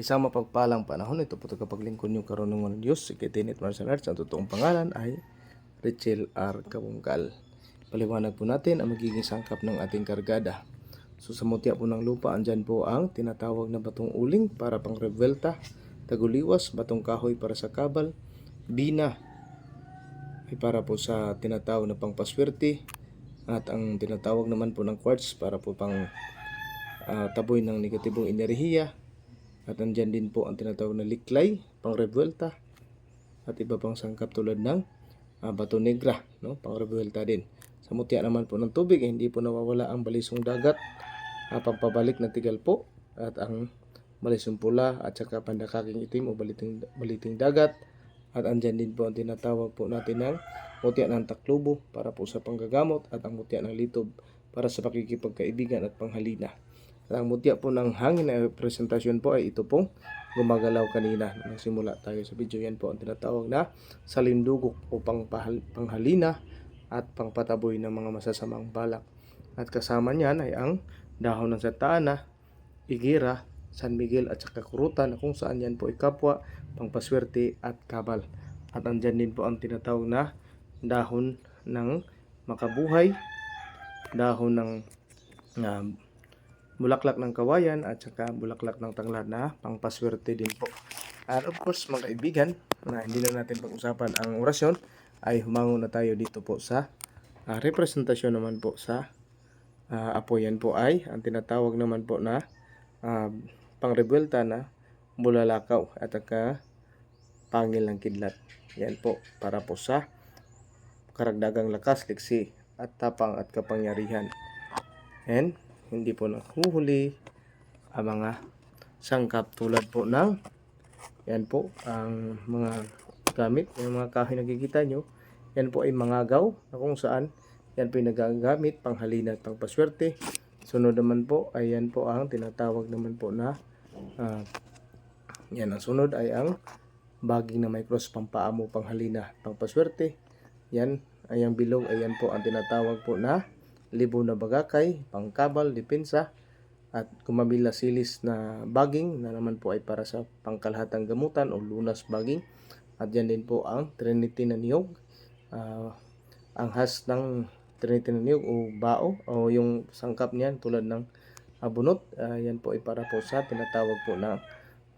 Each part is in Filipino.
Isang mapagpalang panahon, ito po tagapaglingkod niyo karunungan ng Diyos, si Kitinit Martial Arts. Ang totoong pangalan ay Richel R. Kabungkal. Paliwanag po natin ang magiging sangkap ng ating kargada. So sa mutya po ng lupa, andyan po ang tinatawag na batong uling para pang rebelta, taguliwas, batong kahoy para sa kabal, bina ay para po sa tinatawag na pangpaswerte, at ang tinatawag naman po ng quartz para po pang ah, taboy ng negatibong enerhiya, at andyan din po ang tinatawag na liklay, pang revuelta, at iba pang sangkap tulad ng ah, bato negra, no? pang revuelta din. Sa mutya naman po ng tubig, eh, hindi po nawawala ang balisong dagat, ah, pagpabalik na tigal po, at ang balisong pula at saka pandakaking itim o baliting, baliting dagat, at andyan din po ang tinatawag po natin ng mutya ng taklubo para po sa panggagamot at ang mutya ng litob para sa pakikipagkaibigan at panghalina. Ang mutya po ng hangin na presentasyon po ay ito pong gumagalaw kanina. Nagsimula tayo sa video yan po ang tinatawag na salindugok o pang panghalina at pangpataboy ng mga masasamang balak. At kasama niyan ay ang dahon ng satana, igira, San Miguel at saka kurutan na kung saan yan po ay kapwa, pangpaswerte at kabal. At andyan din po ang tinatawag na dahon ng makabuhay, dahon ng ah, bulaklak ng kawayan at saka bulaklak ng tanglad na pangpaswerte din po. At of course mga kaibigan, na hindi na natin pag-usapan ang orasyon, ay humango na tayo dito po sa ah, representasyon naman po sa uh, apo po ay ang tinatawag naman po na uh, pangrebelta na bulalakaw at saka pangil ng kidlat. Yan po para po sa karagdagang lakas, liksi at tapang at kapangyarihan. And hindi po nahuhuli ang mga sangkap tulad po ng yan po ang mga gamit, yung mga kahoy na nakikita nyo. Yan po ay mangagaw na kung saan yan po ay nagagamit panghalina at pangpaswerte. Sunod naman po ay yan po ang tinatawag naman po na ah, yan ang sunod ay ang baging na may cross pampaamo panghalina pangpaswerte. Yan ay ang bilog ay yan po ang tinatawag po na libo na bagakay, pangkabal, depensa at kumamila silis na baging na naman po ay para sa pangkalahatang gamutan o lunas baging. At yan din po ang Trinity na niyog. Ah, ang has ng Trinity na niyog o bao o yung sangkap niyan tulad ng abunot. ah, yan po ay para po sa tinatawag po na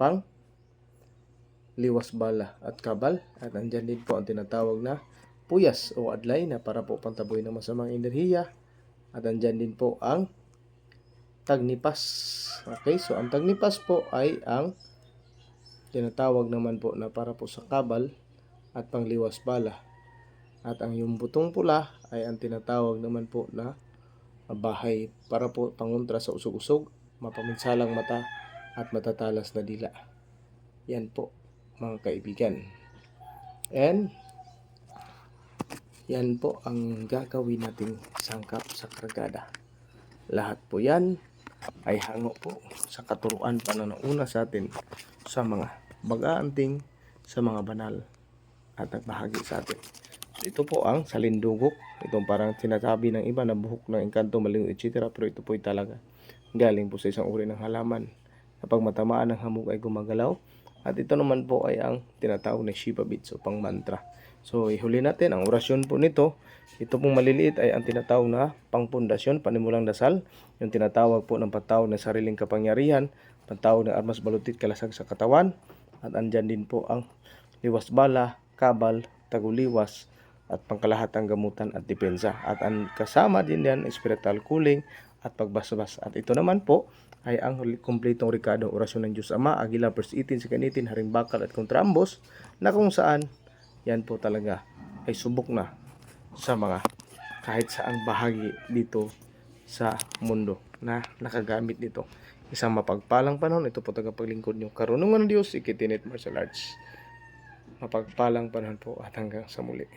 pang liwas bala at kabal. At andyan din po ang tinatawag na puyas o adlay na para po pantaboy ng masamang enerhiya. At andyan din po ang tagnipas. Okay, so ang tagnipas po ay ang tinatawag naman po na para po sa kabal at pangliwas bala. At ang yung butong pula ay ang tinatawag naman po na bahay para po pangontra sa usog-usog, mapaminsalang mata at matatalas na dila. Yan po mga kaibigan. And yan po ang gagawin nating sangkap sa kargada. Lahat po yan ay hango po sa katuruan pananauna sa atin sa mga bagaanting sa mga banal at nagbahagi sa atin. Ito po ang salindugok. Itong parang sinasabi ng iba na buhok ng engkanto, maliw, etc. Pero ito po ay talaga galing po sa isang uri ng halaman. Kapag matamaan ng hamog ay gumagalaw. At ito naman po ay ang tinatawag na Shiva Bits o pang mantra. So, ihuli natin ang orasyon po nito. Ito pong maliliit ay ang tinatawag na pangpundasyon, panimulang dasal. Yung tinatawag po ng patawag na sariling kapangyarihan, patawag ng armas balutit kalasag sa katawan. At andyan din po ang liwas bala, kabal, taguliwas, at pangkalahatang gamutan at depensa. At ang kasama din yan, spiritual cooling at pagbasbas. At ito naman po ay ang kumpletong Ricardo Orasyon ng Diyos Ama, Agila, Verse 18, Sikanitin, Haring Bakal at Kontrambos, na kung saan yan po talaga ay subok na sa mga kahit saang bahagi dito sa mundo na nakagamit nito. Isang mapagpalang panahon, ito po tagapaglingkod nyo. Karunungan ng Diyos, Ikitinit Martial Arts. Mapagpalang panahon po at hanggang sa muli.